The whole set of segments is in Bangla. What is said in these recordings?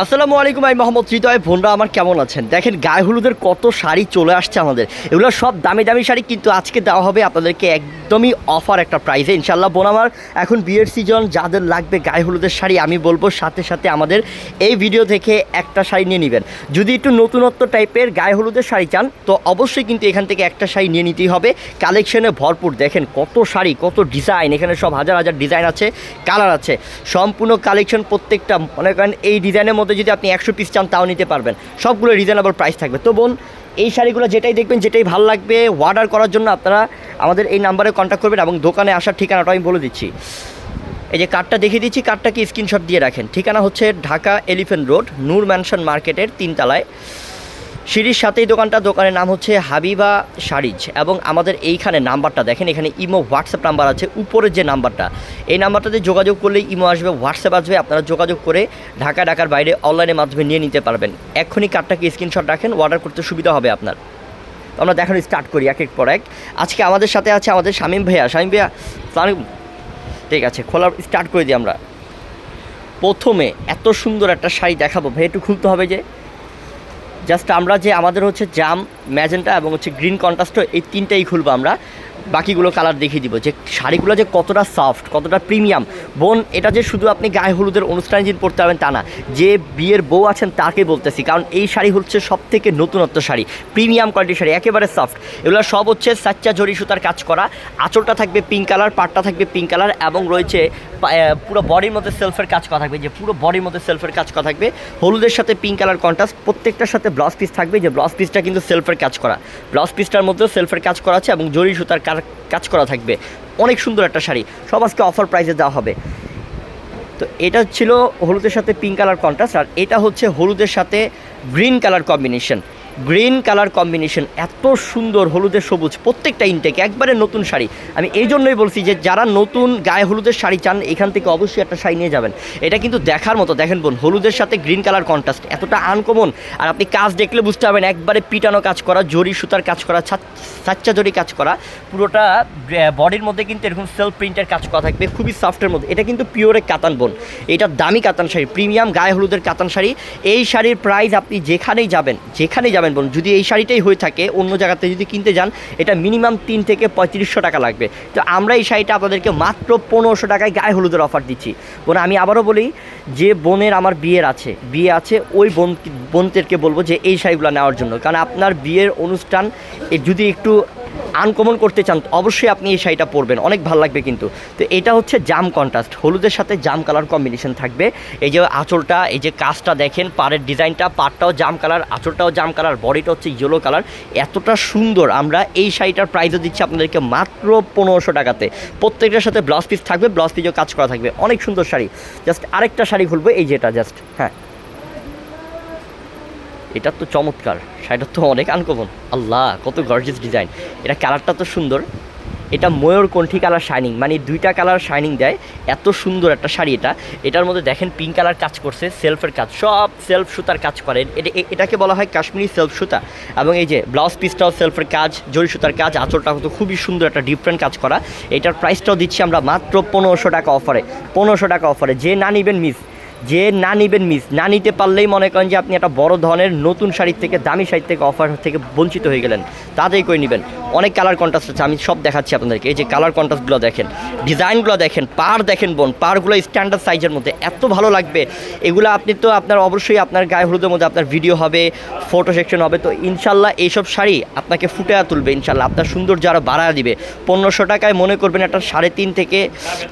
আসসালামু আলাইকুম, আমি মোহাম্মদ হৃদয়। বোনরা আমার কেমন আছেন? দেখেন, গায়ে হলুদের কত শাড়ি চলে আসছে আমাদের। এগুলো সব দামি দামি শাড়ি, কিন্তু আজকে দেওয়া হবে আপনাদেরকে একদমই অফার একটা প্রাইসে ইনশাল্লাহ বোন আমার, এখন বিয়ের সিজন যাদের লাগবে গায়ে হলুদের শাড়ি, আমি বলব সাথে সাথে আমাদের এই ভিডিও থেকে একটা শাড়ি নিয়ে নেবেন। যদি একটু নতুনত্ব টাইপের গায়ে হলুদের শাড়ি চান, তো অবশ্যই কিন্তু এখান থেকে একটা শাড়ি নিয়ে নিতেই হবে। কালেকশনে ভরপুর। দেখেন, কত শাড়ি, কত ডিজাইন এখানে সব হাজার হাজার ডিজাইন আছে কালার আছে। সম্পূর্ণ কালেকশন প্রত্যেকটা, মনে করেন, এই ডিজাইনের মধ্যে যদি আপনি একশো পিস চান, তাও নিতে পারবেন। সবগুলো রিজনেবল প্রাইস থাকবে। তো বোন, এই শাড়িগুলো যেটাই দেখবেন, যেটাই ভালো লাগবে অর্ডার করার জন্য আপনারা আমাদের এই নাম্বারে কন্ট্যাক্ট করবেন এবং দোকানে আসার ঠিকানাটা আমি বলে দিচ্ছি। এই যে কার্ডটা দেখিয়ে দিচ্ছি কার্ডটাকে স্ক্রিনশট দিয়ে রাখেন। ঠিকানা হচ্ছে Dhaka Elephant Road, Noor Mansion মার্কেটের তিনতলায়। সিঁড়ির সাথেই দোকানটা দোকানের নাম হচ্ছে হাবিবা শাড়িজ এবং আমাদের এইখানে নাম্বারটা দেখেন, এখানে ইমো, হোয়াটসঅ্যাপ নাম্বার আছে উপরের যে নাম্বারটা, এই নাম্বারটাতে যোগাযোগ করলে ইমো আসবে, হোয়াটসঅ্যাপ আসবে, আপনারা যোগাযোগ করে ঢাকা, ঢাকার বাইরে অনলাইনের মাধ্যমে নিয়ে নিতে পারবেন। এক্ষুনি কার্ডটাকে স্ক্রিনশট রাখেন, অর্ডার করতে সুবিধা হবে আপনার। আমরা দেখানো স্টার্ট করি এক এক পর এক। আজকে আমাদের সাথে আছে আমাদের শামীম ভাইয়া। শামীম ভাইয়া ঠিক আছে, খোলা স্টার্ট করে দিই আমরা। প্রথমে এত সুন্দর একটা শাড়ি দেখাবো। ভাই, একটু খুলতে হবে যে। জাস্ট আমরা যে আমাদের হচ্ছে জাম ম্যাজেন্টা এবং হচ্ছে গ্রিন কন্ট্রাস্ট এই তিনটাই খুলবো আমরা। বাকিগুলো কালার দেখিয়ে দিব। যে শাড়িগুলো যে কতটা সফট কতটা প্রিমিয়াম বোন, এটা যে শুধু আপনি গায়ে হলুদের অনুষ্ঠানে দিন পড়তে পারবেন তা না, যে বিয়ের বউ আছেন তাকে বলতেছি, কারণ এই শাড়ি হচ্ছে সব থেকে নতুনত্ব শাড়ি প্রিমিয়াম কোয়ালিটির শাড়ি, একেবারে সফট এগুলো সব হচ্ছে সাচ্চা জরি সুতার কাজ করা, আঁচলটা থাকবে পিঙ্ক কালার পাটটা থাকবে পিঙ্ক কালার এবং রয়েছে পুরো বডির মধ্যে সেলফের কাজ করা থাকবে, যে পুরো বডির মধ্যে সেলফের কাজ করা থাকবে। হলুদের সাথে পিঙ্ক কালার কন্ট্রাস্ট প্রত্যেকটার সাথে ব্লাউজ পিস থাকবে, যে ব্লাউজ পিসটা কিন্তু সেলফের কাজ করা। ব্লাউজ পিসটার মধ্যেও সেলফের কাজ করা আছে, এবং জরি সুতার কার- কাজ করা থাকবে। অনেক সুন্দর একটা শাড়ি। সব আজকে অফার প্রাইসে দেওয়া হবে। তো এটা ছিল হলুদের সাথে পিঙ্ক কালার কন্ট্রাস্ট আর এটা হচ্ছে হলুদের সাথে green colour combination green colour combination, এত সুন্দর হলুদের সবুজ, প্রত্যেকটা ইনটেক একবারে নতুন শাড়ি। আমি এই জন্যই বলছি যে যারা নতুন গায়ে হলুদের শাড়ি চান, এখান থেকে অবশ্যই একটা শাড়ি নিয়ে যাবেন। এটা কিন্তু দেখার মতো, দেখেন বোন, হলুদের সাথে গ্রিন কালার কন্ট্রাস্ট এতটা আনকমন আর আপনি কাজ দেখলে বুঝতে পারবেন, একবারে পিটানো কাজ করা, জরি সুতার কাজ করা সাচ্চা জরি কাজ করা, পুরোটা বডির মধ্যে কিন্তু এরকম সেলফ প্রিন্টের কাজ করা থাকবে, খুবই সফটের মধ্যে। এটা কিন্তু পিওরে কাতান বোন। এটা দামি কাতান শাড়ি প্রিমিয়াম গায়ে হলুদের কাতান শাড়ি। এই শাড়ির প্রাইস আপনি যেখানেই যাবেন যেখানেই যাবেন বোন যদি এই শাড়িটাই হয়ে থাকে, অন্য জায়গাতে যদি কিনতে যান, এটা মিনিমাম তিন থেকে পঁয়ত্রিশশো টাকা লাগবে। তো আমরা এই শাড়িটা আপনাদেরকে মাত্র পনেরোশো টাকায় গায়ে হলুদের অফার দিচ্ছি। বোন, আমি আবারও বলি, যে বোনের আমার বিয়ের আছে, বিয়ে আছে, ওই বোন বোনদেরকে বলব যে এই শাড়িগুলো নেওয়ার জন্য। কারণ আপনার বিয়ের অনুষ্ঠান যদি একটু আনকমন করতে চান, অবশ্যই আপনি এই শাড়িটা পরবেন। অনেক ভালো লাগবে কিন্তু। তো এটা হচ্ছে জাম কন্ট্রাস্ট হলুদের সাথে জাম কালার কম্বিনেশন থাকবে। এই যে আঁচলটা, এই যে কাজটা দেখেন, পাড়ের ডিজাইনটা, পাড়টাও জাম কালার আঁচলটাও জাম কালার বডিটা হচ্ছে ইয়েলো কালার এতটা সুন্দর। আমরা এই শাড়িটার প্রাইসও দিচ্ছি আপনাদেরকে মাত্র পনেরোশো টাকাতে। প্রত্যেকটার সাথে ব্লাউজ পিস থাকবে ব্লাউজ পিসও কাজ করা থাকবে। অনেক সুন্দর শাড়ি। জাস্ট আরেকটা শাড়ি খুলবো, এই যেটা জাস্ট হ্যাঁ। এটা তো চমৎকার শাড়িটা তো অনেক আনকমন আল্লাহ, কত গর্জিয়াস ডিজাইন এটা কালারটা তো সুন্দর। এটা ময়ূর কণ্ঠী কালার শাইনিং মানে দুইটা কালার শাইনিং দেয়। এত সুন্দর একটা শাড়ি এটা। এটার মধ্যে দেখেন পিঙ্ক কালার কাজ করছে সেলফের কাজ। সব সেলফ সুতার কাজ করে। এটা এটাকে বলা হয় কাশ্মীরি সেলফ সুতা। এবং এই যে ব্লাউজ পিসটাও সেলফের কাজ, জরি সুতার কাজ আঁচলটা কিন্তু খুবই সুন্দর একটা ডিফারেন্ট কাজ করা। এটার প্রাইসটাও দিচ্ছি আমরা মাত্র পনেরোশো টাকা অফারে পনেরোশো টাকা অফারে যে না নিবেন মিস যে না নিবেন মিস, না নিতে পারলেই মনে করেন যে আপনি একটা বড় ধরনের নতুন শাড়ির থেকে, দামি শাড়ির থেকে অফার থেকে বঞ্চিত হয়ে গেলেন। তাতেই করে নেবেন। অনেক কালার কন্ট্রাস্ট আছে, আমি সব দেখাচ্ছি আপনাদেরকে। এই যে কালার কন্ট্রাস্টগুলো দেখেন ডিজাইনগুলো দেখেন, পার দেখেন বোন, পারগুলো স্ট্যান্ডার্ড সাইজের মধ্যে, এত ভালো লাগবে। এগুলো আপনি তো আপনার অবশ্যই আপনার গায়ে হলুদের মধ্যে আপনার ভিডিও হবে ফটো সেকশন হবে, তো ইনশাল্লাহ এইসব শাড়ি আপনাকে ফুটে তুলবে ইনশাল্লাহ। আপনার সৌন্দর্য আরও বাড়া দিবে। পনেরোশো টাকায় মনে করবেন একটা সাড়ে তিন থেকে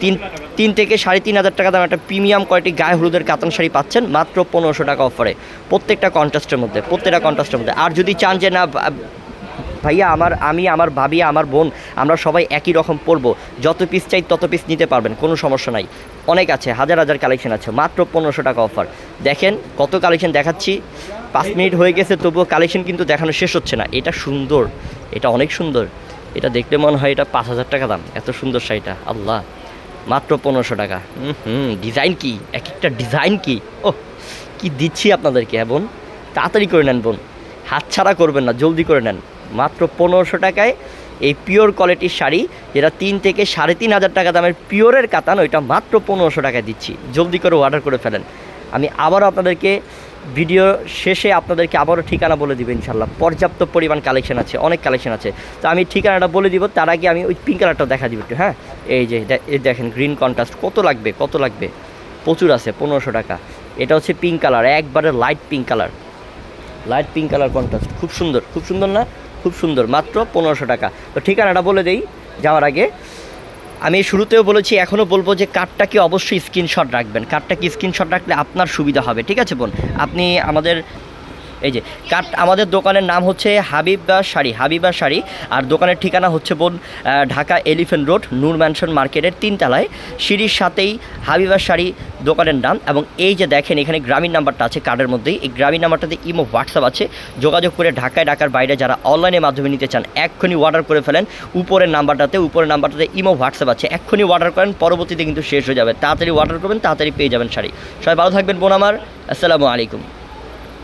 তিন তিন থেকে সাড়ে তিন হাজার টাকা দাম একটা প্রিমিয়াম কোয়ালিটি গায়ে হলুদের কাতান শাড়ি পাচ্ছেন মাত্র পনেরোশো টাকা অফারে। প্রত্যেকটা কন্ট্রাস্টের মধ্যে, প্রত্যেকটা কন্ট্রাস্টের মধ্যে। আর যদি চান যে না ভাইয়া আমার, আমি, আমার ভাবি, আমার বোন, আমরা সবাই একই রকম পরবো, যত পিস চাই তত পিস নিতে পারবেন, কোনো সমস্যা নাই। অনেক আছে, হাজার হাজার কালেকশন আছে, মাত্র পনেরোশো টাকা অফার। দেখেন কত কালেকশন দেখাচ্ছি। পাঁচ মিনিট হয়ে গেছে, তবুও কালেকশন কিন্তু দেখানো শেষ হচ্ছে না। এটা সুন্দর, এটা অনেক সুন্দর। এটা দেখলে মনে হয় এটা পাঁচ হাজার টাকা দাম। এত সুন্দর শাড়িটা, আল্লাহ। মাত্র পনেরোশো টাকা। হুম ডিজাইন কি? এক একটা ডিজাইন কি? ও কি দিচ্ছি আপনাদেরকে হ্যাঁ বোন? তাড়াতাড়ি করে নেন বোন। হাতছাড়া করবেন না, জলদি করে নেন। মাত্র পনেরোশো টাকায় এই পিওর কোয়ালিটির শাড়ি, যেটা তিন থেকে সাড়ে তিন হাজার টাকা দামের পিওরের কাতান, ওইটা মাত্র পনেরোশো টাকায় দিচ্ছি। জলদি করে অর্ডার করে ফেলেন। আমি আবারও আপনাদেরকে ভিডিও শেষে আপনাদেরকে আবারও ঠিকানা বলে দিব ইনশাল্লাহ পর্যাপ্ত পরিমাণ কালেকশন আছে, অনেক কালেকশন আছে। তো আমি ঠিকানাটা বলে দিব, তার আগে আমি ওই পিঙ্ক কালারটা দেখা দিব একটু হ্যাঁ? এই যে দেখেন গ্রিন কন্ট্রাস্ট কত লাগবে কত লাগবে? প্রচুর আছে, পনেরোশো টাকা। এটা হচ্ছে পিঙ্ক কালার একবারে light pink colour light pink colour contrast খুব সুন্দর খুব সুন্দর না? খুব সুন্দর, মাত্র পনেরোশো টাকা। তো ঠিকানাটা বলে দেই, যাওয়ার আগে। আমি শুরুতেও বলেছি এখনও বলব যে কার্ডটাকে অবশ্যই স্ক্রিনশট রাখবেন। কার্ডটাকে স্ক্রিনশট রাখলে আপনার সুবিধা হবে, ঠিক আছে বোন? আপনি আমাদের এই যে কার্ড আমাদের দোকানের নাম হচ্ছে হাবিবা শাড়ি হাবিবা শাড়ি। আর দোকানের ঠিকানা হচ্ছে বোন Dhaka Elephant Road, Noor Mansion মার্কেটের তিনতলায়। সিঁড়ির সাথেই হাবিবা শাড়ি দোকানের নাম। এবং এই যে দেখেন, এখানে গ্রামীণ নাম্বারটা আছে কার্ডের মধ্যেই। এই গ্রামীণ নাম্বারটাতে ইমো, হোয়াটসঅ্যাপ আছে। যোগাযোগ করে ঢাকায়, ঢাকার বাইরে যারা অনলাইনের মাধ্যমে নিতে চান, এক্ষুনি অর্ডার করে ফেলেন। উপরের নাম্বারটাতে উপরের নাম্বারটাতে ইমো, হোয়াটসঅ্যাপ আছে। এক্ষুনি অর্ডার করেন, পরবর্তীতে কিন্তু শেষ হয়ে যাবে। তাড়াতাড়ি অর্ডার করবেন, তাড়াতাড়ি পেয়ে যাবেন শাড়ি। সবাই ভালো থাকবেন বোন আমার। আসসালামু আলাইকুম।